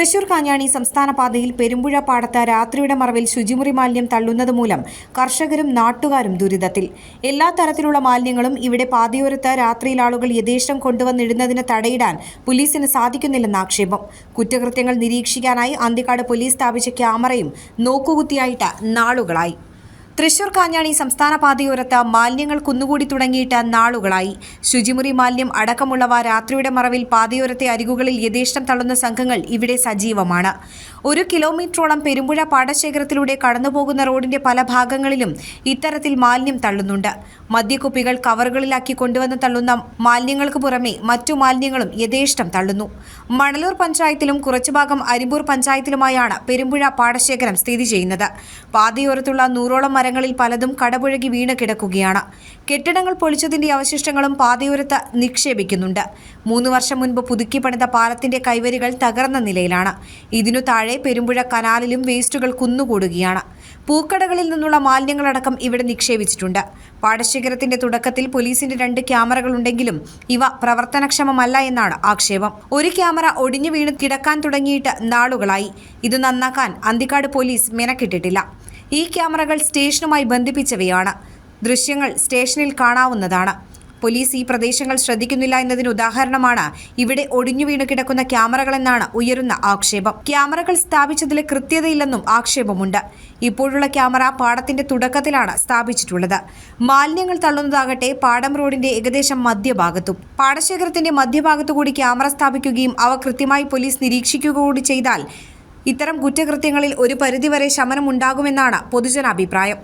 തൃശൂർ കാഞ്ഞാണി സംസ്ഥാന പാതയിൽ പെരുമ്പുഴ പാടത്ത് രാത്രിയുടെ മറവിൽ ശുചിമുറി മാലിന്യം തള്ളുന്നത് മൂലം കർഷകരും നാട്ടുകാരും ദുരിതത്തിൽ. എല്ലാ തരത്തിലുള്ള മാലിന്യങ്ങളും ഇവിടെ പാതയോരത്ത് രാത്രിയിൽ ആളുകൾ യഥേഷ്ടം കൊണ്ടുവന്നിടുന്നതിന് തടയിടാൻ പോലീസിന് സാധിക്കുന്നില്ലെന്ന ആക്ഷേപം. കുറ്റകൃത്യങ്ങൾ നിരീക്ഷിക്കാനായി അന്തിക്കാട് പോലീസ് സ്ഥാപിച്ച ക്യാമറയും നോക്കുകുത്തിയായിട്ട് നാളുകളായി. തൃശൂർ കാഞ്ഞാണി സംസ്ഥാന പാതയോരത്ത് മാലിന്യങ്ങൾ കുന്നുകൂടി തുടങ്ങിയിട്ട് നാളുകളായി. ശുചിമുറി മാലിന്യം അടക്കമുള്ളവ രാത്രിയുടെ മറവിൽ പാതയോരത്തെ അരികുകളിൽ യഥേഷ്ടം തള്ളുന്ന സംഘങ്ങൾ ഇവിടെ സജീവമാണ്. ഒരു കിലോമീറ്ററോളം പെരുമ്പുഴ പാടശേഖരത്തിലൂടെ കടന്നുപോകുന്ന റോഡിന്റെ പല ഭാഗങ്ങളിലും ഇത്തരത്തിൽ മാലിന്യം തള്ളുന്നുണ്ട്. മദ്യക്കുപ്പികൾ കവറുകളിലാക്കി കൊണ്ടുവന്ന് തള്ളുന്ന മാലിന്യങ്ങൾക്ക് പുറമെ മറ്റു മാലിന്യങ്ങളും യഥേഷ്ടം തള്ളുന്നു. മണലൂർ പഞ്ചായത്തിലും കുറച്ചു ഭാഗം അരിമ്പൂർ പഞ്ചായത്തിലുമായാണ് പെരുമ്പുഴ പാടശേഖരം സ്ഥിതി ചെയ്യുന്നത്. പാതയോരത്തുള്ള നൂറോളം മരങ്ങളിൽ പലതും കടപുഴകി വീണ് കിടക്കുകയാണ്. കെട്ടിടങ്ങൾ പൊളിച്ചതിന്റെ അവശിഷ്ടങ്ങളും പാതയോരത്ത് നിക്ഷേപിക്കുന്നുണ്ട്. മൂന്ന് വർഷം മുൻപ് പുതുക്കി പണിത പാലത്തിന്റെ കൈവരികൾ തകർന്ന നിലയിലാണ്. ഇതിനു താഴെ പെരുമ്പുഴ കനാലിലും വേസ്റ്റുകൾ കുന്നുകൂടുകയാണ്. പൂക്കടകളിൽ നിന്നുള്ള മാലിന്യങ്ങളടക്കം ഇവിടെ നിക്ഷേപിച്ചിട്ടുണ്ട്. പാടശേഖരത്തിന്റെ തുടക്കത്തിൽ പോലീസിന്റെ രണ്ട് ക്യാമറകളുണ്ടെങ്കിലും ഇവ പ്രവർത്തനക്ഷമമല്ല എന്നാണ് ആക്ഷേപം. ഒരു ക്യാമറ ഒടിഞ്ഞു വീണ് കിടക്കാൻ തുടങ്ങിയിട്ട് നാളുകളായി. ഇത് നന്നാക്കാൻ അന്തിക്കാട് പോലീസ് മെനക്കിട്ടിട്ടില്ല. ഈ ക്യാമറകൾ സ്റ്റേഷനുമായി ബന്ധിപ്പിച്ചവയാണ്. ദൃശ്യങ്ങൾ സ്റ്റേഷനിൽ കാണാവുന്നതാണ്. പോലീസ് ഈ പ്രദേശങ്ങൾ ശ്രദ്ധിക്കുന്നില്ല എന്നതിന് ഉദാഹരണമാണ് ഇവിടെ ഒടിഞ്ഞു വീണു കിടക്കുന്ന ക്യാമറകളെന്നാണ് ഉയരുന്ന ആക്ഷേപം. ക്യാമറകൾ സ്ഥാപിച്ചതിൽ കൃത്യതയില്ലെന്നും ആക്ഷേപമുണ്ട്. ഇപ്പോഴുള്ള ക്യാമറ പാടത്തിന്റെ തുടക്കത്തിലാണ് സ്ഥാപിച്ചിട്ടുള്ളത്. മാലിന്യങ്ങൾ തള്ളുന്നതാകട്ടെ പാടം റോഡിന്റെ ഏകദേശം മധ്യഭാഗത്തും. പാടശേഖരത്തിന്റെ മധ്യഭാഗത്തു കൂടി ക്യാമറ സ്ഥാപിക്കുകയും അവ കൃത്യമായി പോലീസ് നിരീക്ഷിക്കുക കൂടി ചെയ്താൽ ഇത്തരം കുറ്റകൃത്യങ്ങളിൽ ഒരു പരിധിവരെ ശമനമുണ്ടാകുമെന്നാണ് പൊതുജനാഭിപ്രായം.